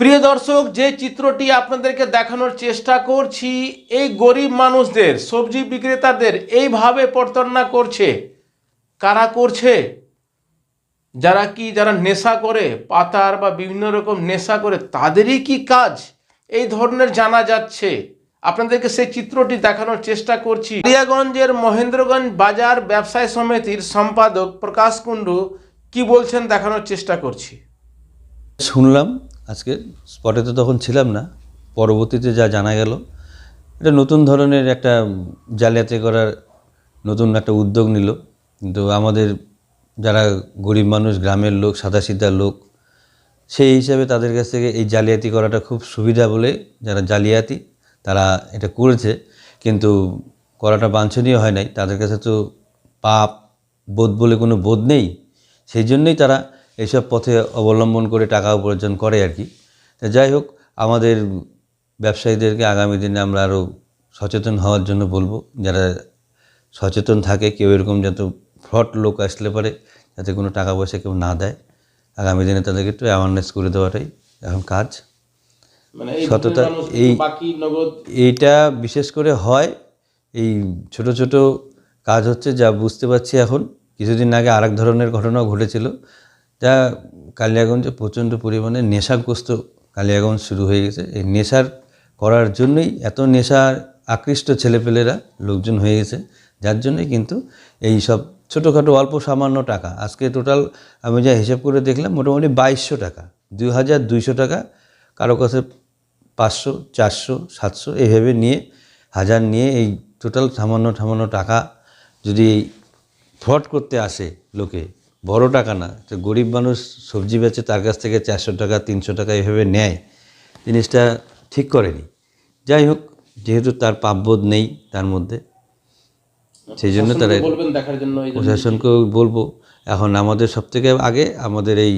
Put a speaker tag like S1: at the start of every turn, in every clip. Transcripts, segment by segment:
S1: প্রিয় দর্শক, যে চিত্রটি আপনাদেরকে দেখানোর চেষ্টা করছি, এই গরিব মানুষদের, সবজি বিক্রেতাদের এইভাবে প্রতারণা করছে। কারা করছে? যারা কি, যারা নেশা করে, পাতার বা বিভিন্ন রকম নেশা করে, তাদেরই কি কাজ? এই ধরনের জানা যাচ্ছে। আপনাদেরকে সেই চিত্রটি দেখানোর চেষ্টা করছি। কালিয়াগঞ্জের মহেন্দ্রগঞ্জ বাজার ব্যবসায় সমিতির সম্পাদক প্রকাশ কুণ্ডু কি বলছেন দেখানোর চেষ্টা করছি।
S2: শুনলাম আজকে স্পটে তো তখন ছিলাম না, পরবর্তীতে যা জানা গেল, এটা নতুন ধরনের একটা জালিয়াতি করার নতুন একটা উদ্যোগ নিল। কিন্তু আমাদের যারা গরিব মানুষ, গ্রামের লোক, সাদাসিধা লোক, সেই হিসাবে তাদের কাছ থেকে এই জালিয়াতি করাটা খুব সুবিধা বলে যারা জালিয়াতি, তারা এটা করেছে। কিন্তু করাটা বাঞ্ছনীয় হয় নাই। তাদের কাছে তো পাপ, বোধ বলে কোনো বোধ নেই। সেই জন্যই তারা এইসব পথে অবলম্বন করে টাকা উপার্জন করে আর কি। তা যাই হোক আমাদের ব্যবসায়ীদেরকে আগামী দিনে আমরা আরও সচেতন হওয়ার জন্য বলব যারা সচেতন থাকে কেউ এরকম যাতে ফ্রড লোক আসলে পারে যাতে কোনো টাকা পয়সা কেউ না দেয় আগামী দিনে তাদেরকে একটু অ্যাওয়ারনেস করে দেওয়াটাই এখন কাজ।
S1: মানে
S2: সততা এই এইটা বিশেষ করে হয় এই ছোট ছোট কাজ হচ্ছে যা বুঝতে পারছি এখন। কিছুদিন আগে আরেক ধরনের ঘটনাও ঘটেছিল যা কালিয়াগঞ্জে প্রচণ্ড পরিমাণে নেশাগ্রস্ত কালিয়াগঞ্জ শুরু হয়ে গেছে। এই নেশার করার জন্যই এত নেশার আকৃষ্ট ছেলেপেলেরা লোকজন হয়ে গেছে। যার জন্যই কিন্তু এই সব ছোটোখাটো অল্প সামান্য টাকা, আজকে টোটাল আমি যা হিসাব করে দেখলাম মোটামুটি বাইশশো টাকা দুই হাজার দুইশো টাকা, কারও কাছে পাঁচশো, চারশো, সাতশো এইভাবে নিয়ে, হাজার নিয়ে এই টোটাল সামান্য সামান্য টাকা যদি ফ্রড করতে আসে লোকে বড় টাকা না। তো গরিব মানুষ সবজি বেচে তার কাছ থেকে চারশো টাকা তিনশো টাকা এইভাবে নেয়। জিনিসটা ঠিক করেনি। যাই হোক যেহেতু তার পাপবোধ নেই তার মধ্যে সেই জন্য তারা প্রশাসনকেও বলব এখন আমাদের সবথেকে আগে আমাদের এই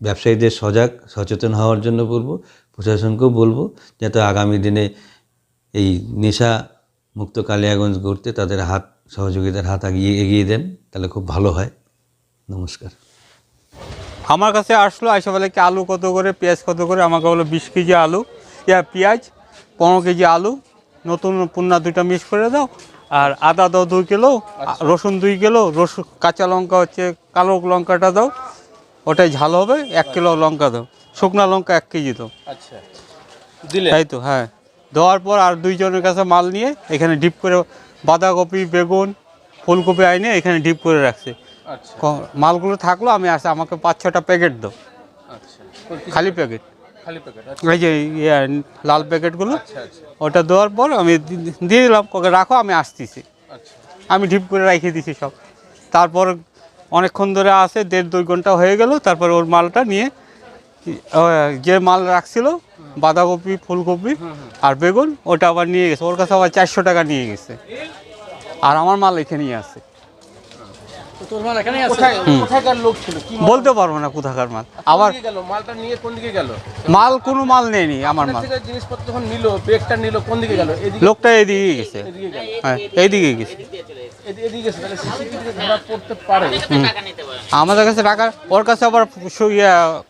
S2: ব্যবসায়ীদের সজাগ সচেতন হওয়ার জন্য বলব প্রশাসনকেও বলব যাতে আগামী দিনে এই নেশা মুক্ত কালিয়াগঞ্জ গড়তে তাদের হাত সহযোগিতার হাত এগিয়ে এগিয়ে দেন তাহলে খুব ভালো হয়। নমস্কার।
S3: আমার কাছে আসলো আইসা বলে কি আলু কত করে পেঁয়াজ কত করে? আমাকে বলো বিশ কেজি আলু। ইয়া পেঁয়াজ পনেরো কেজি আলু নতুন পুন্না দুইটা মিক্স করে দাও আর আদা দাও দুই কিলো রসুন দুই কিলো রসুন কাঁচা লঙ্কা হচ্ছে কালো লঙ্কাটা দাও ওটাই ঝাল হবে এক কিলো লঙ্কা দাও শুকনা লঙ্কা এক কেজি দাও।
S1: আচ্ছা। দিলে?
S3: তাই তো হ্যাঁ। দেওয়ার পর আর দুইজনের কাছে মাল নিয়ে এখানে ডিপ করে বাঁধাকপি বেগুন ফুলকপি আইনে এখানে ডিপ করে রাখছে।
S1: আচ্ছা
S3: মালগুলো থাকল আমি আসে আমাকে পাঁচ ছটা প্যাকেট দাও।
S1: আচ্ছা।
S3: খালি প্যাকেট
S1: খালি প্যাকেট
S3: এই যে ইয়ে লাল প্যাকেটগুলো
S1: আচ্ছা আচ্ছা।
S3: ওটা দেওয়ার পর আমি দিয়ে দিলাম ওকে রাখো আমি আসতেছি।
S1: আচ্ছা।
S3: আমি ঢিপ করে রেখে দিছি সব। তারপর অনেকক্ষণ ধরে আসে দেড় দুই ঘণ্টা হয়ে গেল তারপর ওর মালটা নিয়ে যে মাল রাখছিল বাঁধাকপি ফুলকপি আর বেগুন ওটা আবার নিয়ে গেছে। ওর কাছে আবার চারশো টাকা নিয়ে গেছে। আর আমার মাল এখানেই আছে
S1: কোথায় কোথাকার লোক ছিল কি মাল
S3: বলতে পারব না কোথাকার মাল। আবার
S1: মালটা নিয়ে কোন দিকে গেল?
S3: মাল কোনো মাল নেয়নি আমার মাল।
S1: জিনিসপত্র যখন নিল ব্রেকটা নিল কোন দিকে গেল?
S3: লোকটা এদিকে গেছে। হ্যাঁ এইদিকে গেছে। আমাদের কাছে টাকা ওর কাছে আবার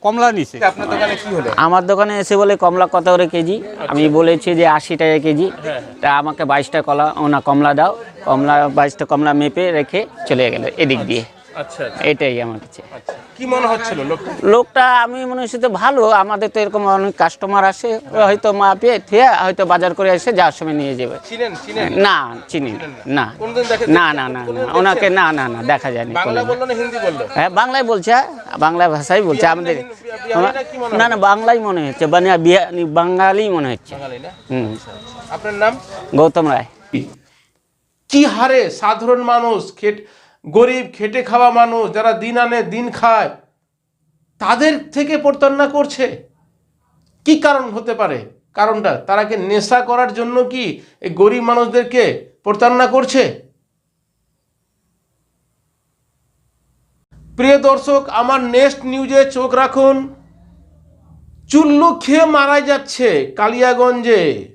S3: কমলা নিছে।
S1: আপনার দোকানে কি হলো?
S4: আমার দোকানে এসে বলে কমলা কত করে কেজি? আমি বলেছি যে আশি টাকা কেজি। তা আমাকে বাইশটা কলা ওনা না কমলা দাও। কমলা বাইশটা কমলা মেপে রেখে চলে গেল এদিক দিয়ে।
S1: আচ্ছা
S4: এটাই আমার কাছে।
S1: আচ্ছা। কি মনে হচ্ছিল লোকটা?
S4: আমি মনে হচ্ছে ভালো আমাদের তো এরকম অনেক কাস্টমার আসে হয়তো থিয়ে হয়তো বাজার করে এসে যাওয়ার সময় নিয়ে যাবে। না চিনি না। না। না। না না ওনাকে না না না দেখা যায়নি হ্যাঁ বাংলায় বলছে বাংলা ভাষাই বলছে। আমাদের না না বাংলাই মনে হচ্ছে মানে বাঙালি মনে হচ্ছে। হুম।
S1: আপনার নাম?
S4: গৌতম রায়।
S1: কি হারে সাধারণ মানুষ খেট গরিব, খেটে খাওয়া মানুষ, যারা দিন আনে, দিন খায়, তাদের থেকে প্রতারণা করছে। কি কারণ হতে পারে? কারণটা, তারা কি নেশা করার জন্য কি এই গরিব মানুষদেরকে প্রতারণা করছে? প্রিয় দর্শক, আমার নেক্সট নিউজে চোখ রাখুন। চুল্লু খেয়ে মারা যাচ্ছে কালিয়াগঞ্জে।